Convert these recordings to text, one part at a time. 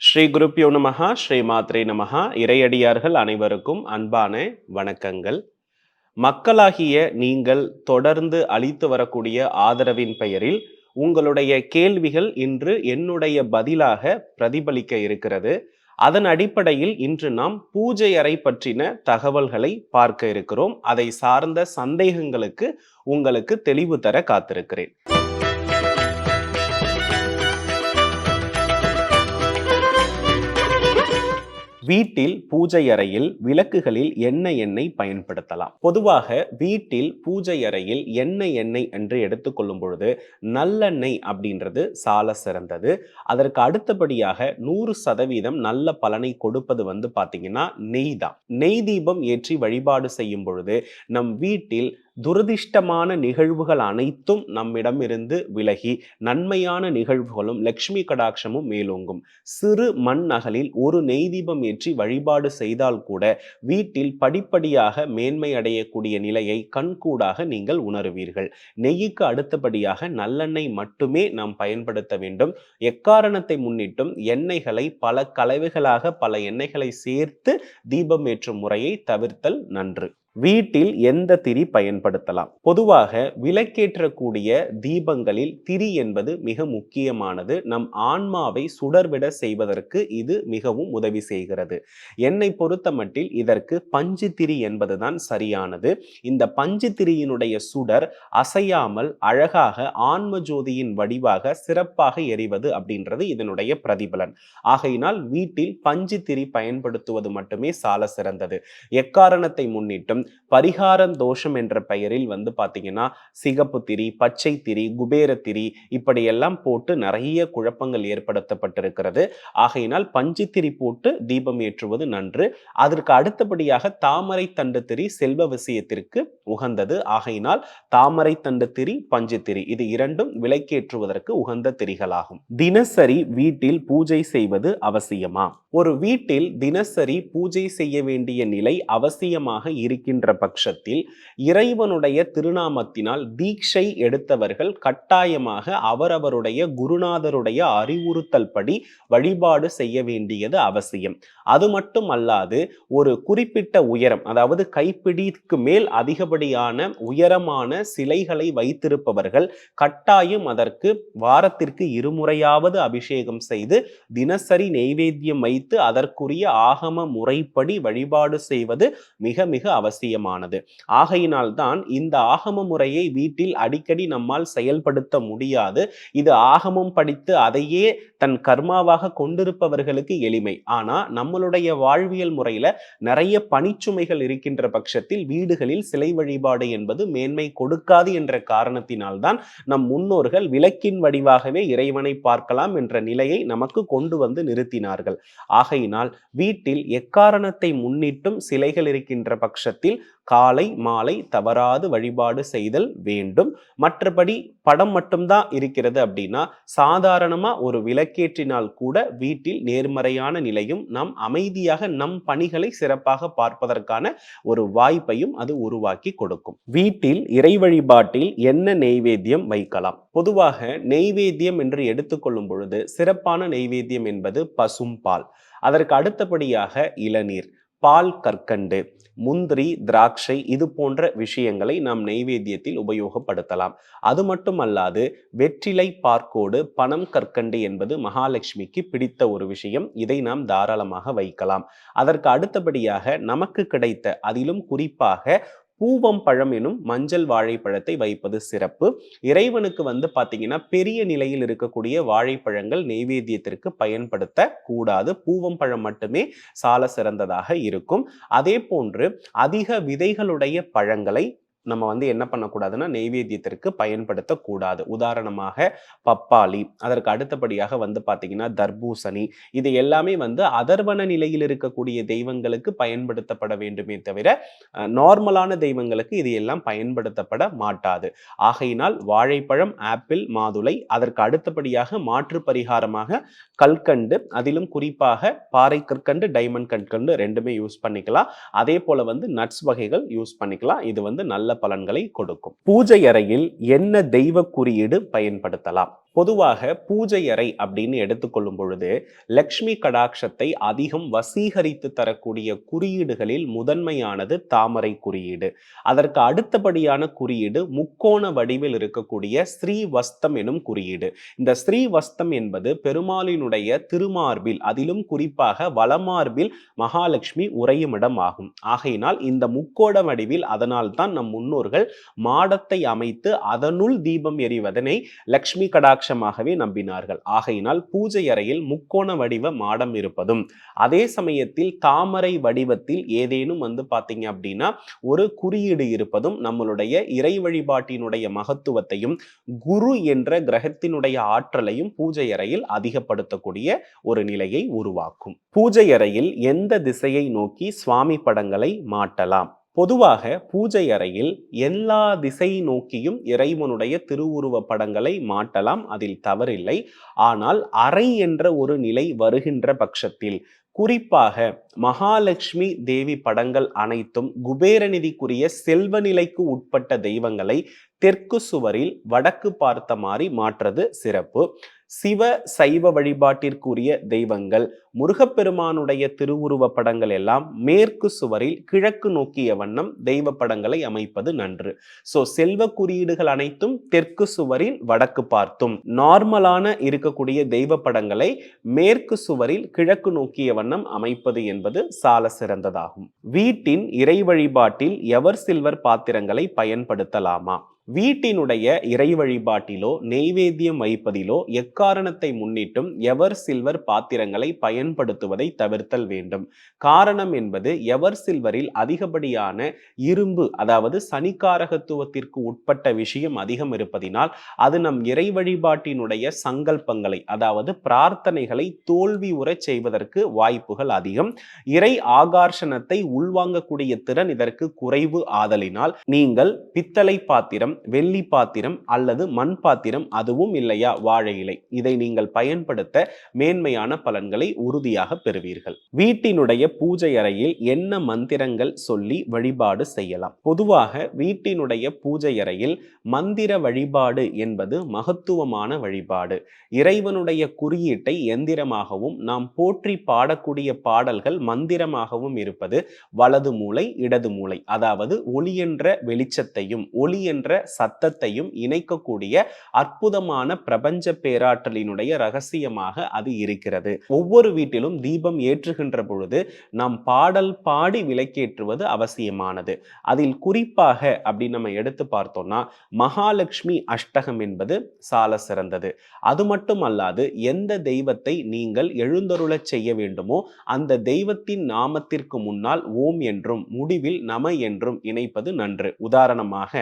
ஸ்ரீ குருப்பியோ நமகா ஸ்ரீ மாத்ரே நமகா இறையடியார்கள் அனைவருக்கும் அன்பான வணக்கங்கள். மக்களாகிய நீங்கள் தொடர்ந்து அளித்து வரக்கூடிய ஆதரவின் பெயரில் உங்களுடைய கேள்விகள் இன்று என்னுடைய பதிலாக பிரதிபலிக்க இருக்கிறது. அதன் அடிப்படையில் இன்று நாம் பூஜை அறை பற்றின தகவல்களை பார்க்க இருக்கிறோம். அதை சார்ந்த சந்தேகங்களுக்கு உங்களுக்கு தெளிவு தர காத்திருக்கிறேன். வீட்டில் பூஜை அறையில் விளக்குகளில் எண்ணெய் எண்ணெய் பயன்படுத்தலாம். பொதுவாக வீட்டில் பூஜை அறையில் எண்ணெய் எண்ணெய் என்று எடுத்துக்கொள்ளும் பொழுது நல்லெண்ணெய் அப்படின்றது சால சிறந்தது. அதற்கு அடுத்தபடியாக நூறு சதவீதம் நல்ல பலனை கொடுப்பது வந்து பார்த்தீங்கன்னா நெய் தான். நெய் தீபம் ஏற்றி வழிபாடு செய்யும் பொழுது நம் வீட்டில் துரதிர்ஷ்டமான நிகழ்வுகள் அனைத்தும் நம்மிடம் இருந்து விலகி நன்மையான நிகழ்வுகளும் லக்ஷ்மி கடாட்சமும் மேலோங்கும். சிறு மண் நகலில் ஒரு நெய் தீபம் ஏற்றி வழிபாடு செய்தால் கூட வீட்டில் படிப்படியாக மேன்மை அடையக்கூடிய நிலையை கண்கூடாக நீங்கள் உணருவீர்கள். நெய்யுக்கு அடுத்தபடியாக நல்லெண்ணெய் மட்டுமே நாம் பயன்படுத்த வேண்டும். எக்காரணத்தை முன்னிட்டும் எண்ணெய்களை பல கலவைகளாக பல எண்ணெய்களை சேர்த்து தீபம் ஏற்றும் முறையை தவிர்த்தல் நன்று. வீட்டில் எந்த திரி பயன்படுத்தலாம்? பொதுவாக விளக்கேற்றக்கூடிய தீபங்களில் திரி என்பது மிக முக்கியமானது. நம் ஆன்மாவை சுடர்விட செய்வதற்கு இது மிகவும் உதவி செய்கிறது. என்னை பொறுத்த மட்டில் இதற்கு பஞ்சு திரி என்பதுதான் சரியானது. இந்த பஞ்சு திரியினுடைய சுடர் அசையாமல் அழகாக ஆன்ம ஜோதியின் வடிவாக சிறப்பாக எரிவது அப்படின்றது இதனுடைய பிரதிபலன். ஆகையினால் வீட்டில் பஞ்சு திரி பயன்படுத்துவது மட்டுமே சால சிறந்தது. எக்காரணத்தை முன்னிட்டும் பரிகாரம் தோஷம் என்ற பெயரில் வந்து பார்த்தீங்கன்னா சிகப்பு திரி பச்சை திரி குபேர திரி இப்படியெல்லாம் போட்டு நிறைய குழப்பங்கள் ஏற்படுத்தப்பட்டிருக்கிறது. ஆகையினால் பஞ்சு போட்டு தீபம் ஏற்றுவது நன்று. அதற்கு அடுத்தபடியாக தாமரை தண்டு திரி செல்வ விஷயத்திற்கு உகந்தது. ஆகையினால் தாமரை தண்டு திரி பஞ்சு இது இரண்டும் விலைக்கேற்றுவதற்கு உகந்த திரிகளாகும். தினசரி வீட்டில் பூஜை செய்வது அவசியமா? ஒரு வீட்டில் தினசரி பூஜை செய்ய வேண்டிய நிலை அவசியமாக இருக்கின்ற பட்சத்தில் இறைவனுடைய திருநாமத்தினால் தீட்சை எடுத்தவர்கள் கட்டாயமாக அவரவருடைய குருநாதருடைய அறிவுறுத்தல் படி வழிபாடு செய்ய வேண்டியது அவசியம். அது மட்டும் அல்லாது ஒரு குறிப்பிட்ட உயரம் அதாவது கைப்பிடிக்கு மேல் அதிகப்படியான உயரமான சிலைகளை வைத்திருப்பவர்கள் கட்டாயம் அதற்கு வாரத்திற்கு இருமுறையாவது அபிஷேகம் செய்து தினசரி நெய்வேத்தியம் வைத்து அதற்குரிய ஆகம முறைப்படி வழிபாடு செய்வது மிக மிக அவசியம். அவசியமானது. ஆகையினால்தான் இந்த ஆகம முறையை வீட்டில் அடிக்கடி நம்மால் செயல்படுத்த முடியாது. இது ஆகமம் படித்து அதையே தன் கர்மாவாக கொண்டிருப்பவர்களுக்கு எளிமை. ஆனா நம்மளுடைய வாழ்வியல் முறையில நிறைய பணிச்சுமைகள் இருக்கின்ற பட்சத்தில் வீடுகளில் சிலை வழிபாடு என்பது மேன்மை கொடுக்காது என்ற காரணத்தினால்தான் நம் முன்னோர்கள் விளக்கின் வடிவாகவே இறைவனை பார்க்கலாம் என்ற நிலையை நமக்கு கொண்டு வந்து நிறுத்தினார்கள். ஆகையினால் வீட்டில் எக்காரணத்தை முன்னிட்டும் சிலைகள் இருக்கின்ற பட்சத்தில் காலை மாலை தவறாது வழிபாடு செய்தல் வேண்டும். மற்றபடி படம் மட்டும்தான் இருக்கிறது அப்படின்னா சாதாரணமா ஒரு விளக்கேற்றினால் கூட வீட்டில் நேர்மறையான நிலையும் நாம் அமைதியாக நம் பணிகளை சிறப்பாக பார்ப்பதற்கான ஒரு வாய்ப்பையும் அது உருவாக்கி கொடுக்கும். வீட்டில் இறை வழிபாட்டில் என்ன நெய்வேத்தியம் வைக்கலாம்? பொதுவாக நெய்வேத்தியம் என்று எடுத்துக்கொள்ளும் பொழுது சிறப்பான நெய்வேத்தியம் என்பது பசும் பால். அதற்கு அடுத்தபடியாக இளநீர். பால் கற்கண்டு முந்திரி திராட்சை இது போன்ற விஷயங்களை நாம் நெய்வேத்தியத்தில் உபயோகப்படுத்தலாம். அது மட்டுமல்லாது வெற்றிலை பார்க்கோடு பணம் கற்கண்டு என்பது மகாலட்சுமிக்கு பிடித்த ஒரு விஷயம். இதை நாம் தாராளமாக வைக்கலாம். அதற்கு அடுத்தபடியாக நமக்கு கிடைத்த அதிலும் குறிப்பாக பூவம் பழம் எனும் மஞ்சள் வாழைப்பழத்தை வைப்பது சிறப்பு. இறைவனுக்கு வந்து பார்த்தீங்கன்னா பெரிய நிலையில் இருக்கக்கூடிய வாழைப்பழங்கள் நெய்வேத்தியத்திற்கு பயன்படுத்த கூடாது பூவம் பழம் மட்டுமே சால சிறந்ததாக இருக்கும். அதே போன்று அதிக விதைகளுடைய பழங்களை நம்ம வந்து என்ன பண்ணக்கூடாதுன்னா நெய்வேத்தியத்திற்கு பயன்படுத்தக்கூடாது. உதாரணமாக பப்பாளி அதற்கு அடுத்தபடியாக வந்து பார்த்தீங்கன்னா தர்பூசணி இது எல்லாமே வந்து அதர்வன நிலையில் இருக்கக்கூடிய தெய்வங்களுக்கு பயன்படுத்தப்பட வேண்டுமே தவிர நார்மலான தெய்வங்களுக்கு இது எல்லாம் பயன்படுத்தப்பட மாட்டாது. ஆகையினால் வாழைப்பழம் ஆப்பிள் மாதுளை அதற்கு அடுத்தபடியாக மாற்று பரிகாரமாக கல்கண்டு அதிலும் குறிப்பாக பாறை கற்கண்டு டைமண்ட் கற்கண்டு ரெண்டுமே யூஸ் பண்ணிக்கலாம். அதே போல வந்து நட்ஸ் வகைகள் யூஸ் பண்ணிக்கலாம். இது வந்து நல்ல பலன்களை கொடுக்கும். பூஜை அறையில் என்ன தெய்வ குறியீடு பயன்படுத்தலாம்? பொதுவாக பூஜை அறை அப்படின்னு எடுத்துக்கொள்ளும் பொழுது லக்ஷ்மி கடாட்சத்தை அதிகம் வசீகரித்து தரக்கூடிய குறியீடுகளில் முதன்மையானது தாமரை குறியீடு. அதற்கு அடுத்தபடியான குறியீடு முக்கோண வடிவில் இருக்கக்கூடிய ஸ்ரீவஸ்தம் எனும் குறியீடு. இந்த ஸ்ரீவஸ்தம் என்பது பெருமாளினுடைய திருமார்பில் அதிலும் குறிப்பாக வளமார்பில் மகாலட்சுமி உறையும் இடம் ஆகும். ஆகையினால் இந்த முக்கோண வடிவில் அதனால் தான் நம் முன்னோர்கள் மாடத்தை அமைத்து அதனுள் தீபம் எறிவதனை லக்ஷ்மி கடாட்சமாகவே நம்பினார்கள். ஆகையினால் பூஜை அறையில் முக்கோண வடிவ மாடம் இருப்பதும் அதே சமயத்தில் தாமரை வடிவத்தில் ஏதேனும் வந்து பார்த்தீங்க அப்படின்னா ஒரு குறியீடு இருப்பதும் நம்மளுடைய இறை வழிபாட்டினுடைய மகத்துவத்தையும் குரு என்ற கிரகத்தினுடைய ஆற்றலையும் பூஜை அறையில் அதிகப்படுத்தக்கூடிய ஒரு நிலையை உருவாக்கும். பூஜை அறையில் எந்த திசையை நோக்கி சுவாமி படங்களை மாட்டலாம்? பொதுவாக பூஜை அறையில் எல்லா திசை நோக்கியும் இறைவனுடைய திருவுருவ படங்களை மாட்டலாம் அதில் தவறில்லை. ஆனால் அறை என்ற ஒரு நிலை வருகின்ற பட்சத்தில் குறிப்பாக மகாலட்சுமி தேவி படங்கள் அனைத்தும் குபேரநிதிக்குரிய செல்வ நிலைக்கு உட்பட்ட தெய்வங்களை தெற்கு சுவரில் வடக்கு பார்த்த மாதிரி மாற்றது சிறப்பு. சிவ சைவ வழிபாட்டிற்குரிய தெய்வங்கள் முருகப்பெருமானுடைய திருவுருவ படங்கள் எல்லாம் மேற்கு சுவரில் கிழக்கு நோக்கிய வண்ணம் தெய்வ படங்களை அமைப்பது நன்று. சோ செல்வ குறியீடுகள் அனைத்தும் தெற்கு சுவரில் வடக்கு பார்த்தும். நார்மலான இருக்கக்கூடிய தெய்வ படங்களை மேற்கு சுவரில் கிழக்கு நோக்கிய வண்ணம் அமைப்பது என்பது சால சிறந்ததாகும். வீட்டின் இறை வழிபாட்டில் எவர் சில்வர் பாத்திரங்களை பயன்படுத்தலாமா? வீட்டினுடைய இறை வழிபாட்டிலோ நெய்வேத்தியம் வைப்பதிலோ எக்காரணத்தை முன்னிட்டும் எவர் சில்வர் பாத்திரங்களை பயன்படுத்துவதை தவிர்த்தல் வேண்டும். காரணம் என்பது எவர் சில்வரில் அதிகப்படியான இரும்பு அதாவது சனிக்காரகத்துவத்திற்கு உட்பட்ட விஷயம் அதிகம் இருப்பதினால் அது நம் இறை வழிபாட்டினுடைய சங்கல்பங்களை அதாவது பிரார்த்தனைகளை தோல்வி உறச் செய்வதற்கு வாய்ப்புகள் அதிகம். இறை ஆகார்ஷணத்தை உள்வாங்கக்கூடிய திறன் இதற்கு குறைவு ஆதலினால் நீங்கள் பித்தளை பாத்திரம் வெள்ளி பாத்திரம் அல்லது மண் பாத்திரம் அதுவும் இல்லையா? வாழை இலை. இதை நீங்கள் பயன்படுத்த மேன்மையான பலன்களை உறுதியாக பெறுவீர்கள். வீட்டினுடைய பூஜை அறையில் என்ன மந்திரங்கள் சொல்லி வழிபாடு செய்யலாம்? பொதுவாக வீட்டினுடைய பூஜை அறையில் மந்திர வழிபாடு என்பது மகத்துவமான வழிபாடு. இறைவனுடைய குறியீட்டை எந்திரமாகவும் நாம் போற்றி பாடக்கூடிய பாடல்கள் மந்திரமாகவும் இருப்பது வலது மூளை இடது மூளை அதாவது ஒளி என்ற வெளிச்சத்தையும் ஒளி என்ற சத்தத்தையும் இணைக்கக்கூடிய அற்புதமான பிரபஞ்ச பேராற்றலினுடைய ரகசியமாக அது இருக்கிறது. ஒவ்வொரு வீட்டிலும் தீபம் ஏற்றுகின்ற பொழுது நாம் பாடல் பாடி விளக்கேற்றுவது அவசியமானது. அதில் குறிப்பாக அப்படி நம்ம எடுத்து பார்த்தோம்னா மகாலட்சுமி அஷ்டகம் என்பது சால சிறந்தது. அது மட்டும் அல்லாது எந்த தெய்வத்தை நீங்கள் எழுந்தருளச் செய்ய வேண்டுமோ அந்த தெய்வத்தின் நாமத்திற்கு முன்னால் ஓம் என்றும் முடிவில் நம என்றும் இணைப்பது நன்று. உதாரணமாக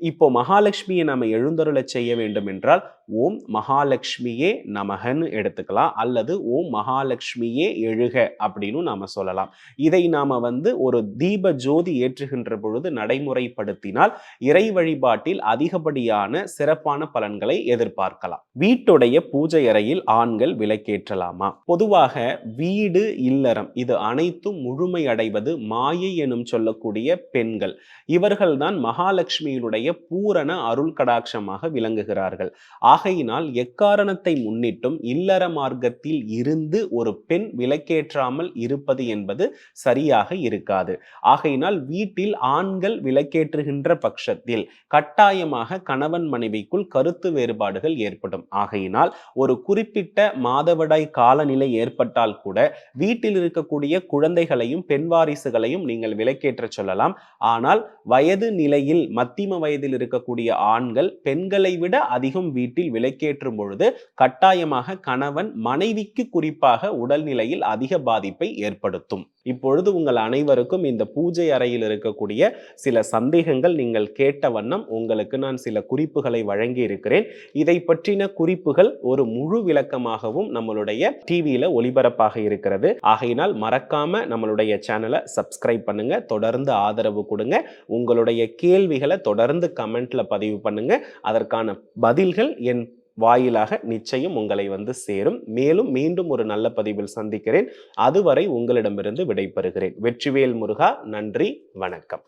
இப்போ மகாலட்சுமியை நம்ம எழுந்தருள செய்ய வேண்டும் என்றால் ஓம் மகாலட்சுமியே நமகன்னு எடுத்துக்கலாம். அல்லது ஓம் மகாலட்சுமியே எழுக அப்படின்னு நாம சொல்லலாம். இதை நாம வந்து ஒரு தீப ஜோதி ஏற்றுகின்ற பொழுது நடைமுறைப்படுத்தினால் இறை வழிபாட்டில் அதிகப்படியான சிறப்பான பலன்களை எதிர்பார்க்கலாம். வீட்டுடைய பூஜை அறையில் ஆண்கள் விலக்கேற்றலாமா பொதுவாக வீடு இல்லறம் இது அனைத்தும் முழுமை அடைவது மாயை எனும் சொல்லக்கூடிய பெண்கள். இவர்கள்தான் மகாலட்சுமியினுடைய பூரண அருள் கடாட்சமாக விளங்குகிறார்கள். ஆகையினால் எக்காரணத்தை முன்னிட்டும் இல்லற மார்க்கத்தில் இருந்து ஒரு பெண் விலக்கேற்றாமல் இருப்பது என்பது சரியாக இருக்காது. ஆகையினால் வீட்டில் ஆண்கள் விலக்கேற்றுகின்ற பட்சத்தில் கட்டாயமாக கணவன் மனைவிக்குள் கருத்து வேறுபாடுகள் ஏற்படும். ஆகையினால் ஒரு குறிப்பிட்ட மாதவிடாய் காலநிலை ஏற்பட்டால் கூட வீட்டில் இருக்கக்கூடிய குழந்தைகளையும் பெண் வாரிசுகளையும் நீங்கள் விலக்கேற்ற சொல்லலாம். ஆனால் வயது நிலையில் மத்திம வயதில் இருக்கக்கூடிய ஆண்கள் பெண்களை விட அதிகம் வீட்டில் விலக்கேற்றும் பொழுது கட்டாயமாக கணவன் மனைவிக்கு குறிப்பாக உடல்நிலையில் அதிக பாதிப்பை ஏற்படுத்தும். இப்பொழுது உங்கள் அனைவருக்கும் இந்த பூஜை அறையில் இருக்கக்கூடிய சில சந்தேகங்கள் நீங்கள் கேட்ட வண்ணம் உங்களுக்கு நான் சில குறிப்புகளை வழங்கி இருக்கிறேன் இதை பற்றின குறிப்புகள் ஒரு முழு விளக்கமாகவும் நம்மளுடைய டிவியில ஒளிபரப்பாக இருக்கிறது. ஆகையினால் மறக்காம நம்மளுடைய சேனலை சப்ஸ்கிரைப் பண்ணுங்க. தொடர்ந்து ஆதரவு கொடுங்க. உங்களுடைய கேள்விகளை தொடர்ந்து கமெண்ட்ல பதிவு பண்ணுங்க. அதற்கான பதில்கள் என் வாயிலாக நிச்சயம் உங்களை வந்து சேரும். மேலும் மீண்டும் ஒரு நல்ல பதிவில் சந்திக்கிறேன். அதுவரை உங்களிடமிருந்து விடைபெறுகிறேன். வெற்றிவேல் முருகா நன்றி வணக்கம்.